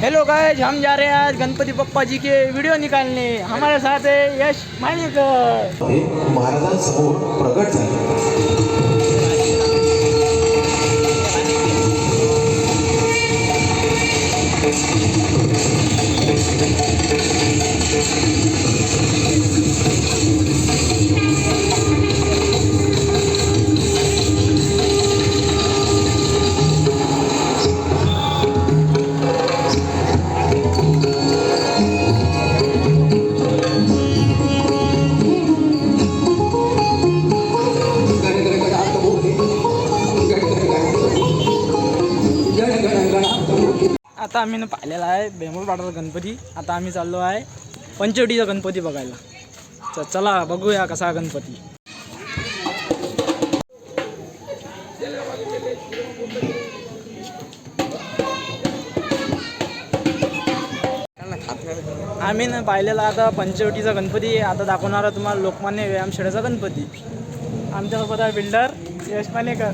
Hello guys हम जा रहे हैं आज गणपति पप्पा जी के वीडियो निकालने हमारे साथ है यश मानेकर महाराजांसमोर प्रगट झाले आता आम्ही ना पाहिलेला आहे बेंबूर पाटाचा गणपती. आता आम्ही चाललो आहे पंचवटीचा गणपती बघायला. तर चला बघूया कसा गणपती. आम्ही ना पाहिलेला आता पंचवटीचा गणपती. आता दाखवणार आहे तुम्हाला लोकमान्य व्यायामशाळेचा गणपती. आमच्यासोबत आहे बिल्डर यश मानेकर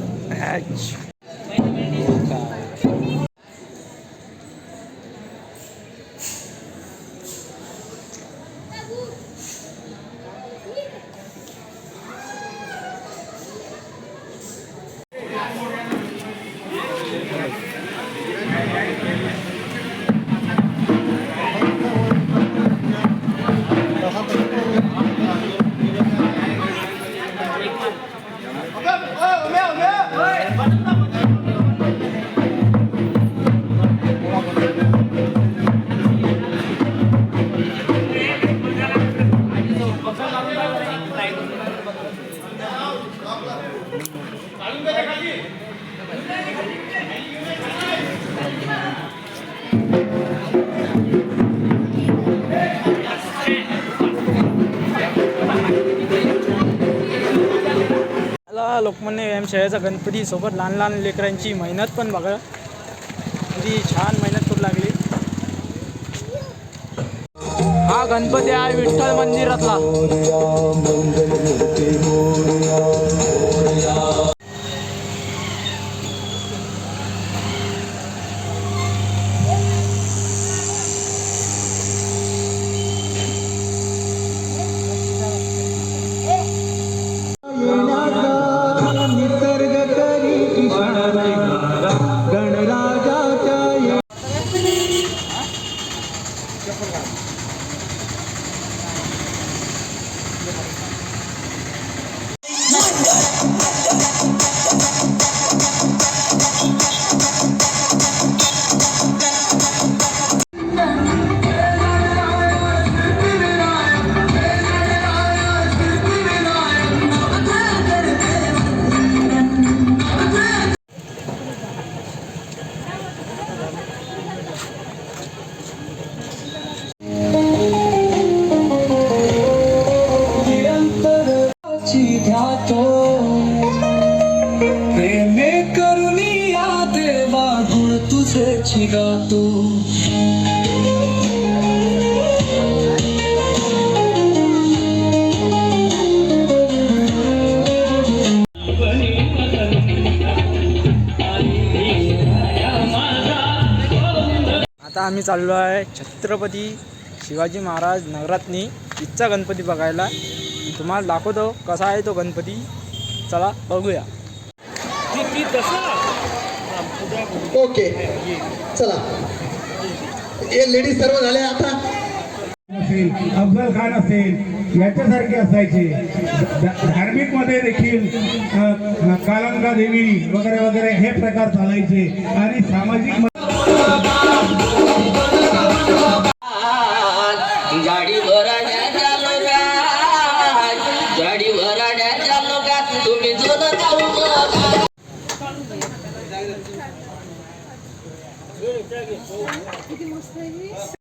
लोकमान्य व्यायामशाळेचा गणपती सोबत लहान लहान लेकरांची मेहनत पण बघा. किती छान मेहनत करू लागली. गणपती आहे विठ्ठल मंदिरातला. गातो आता आम्ही चाललो आहे छत्रपती शिवाजी महाराज नवरात्नी इथचा गणपती बघायला. तुम्हाला दाखवतो कसा आहे तो गणपती. चला बघूया. ओके. चला. हे लेडीज सर्व झाले आता. असेल अफजल खान असेल याच्यासारखे असायचे. धार्मिकमध्ये देखील कालंका देवी वगैरे वगैरे हे प्रकार चालायचे. आणि सामाजिक तुम्ही Consegue? Tem que mostrar isso.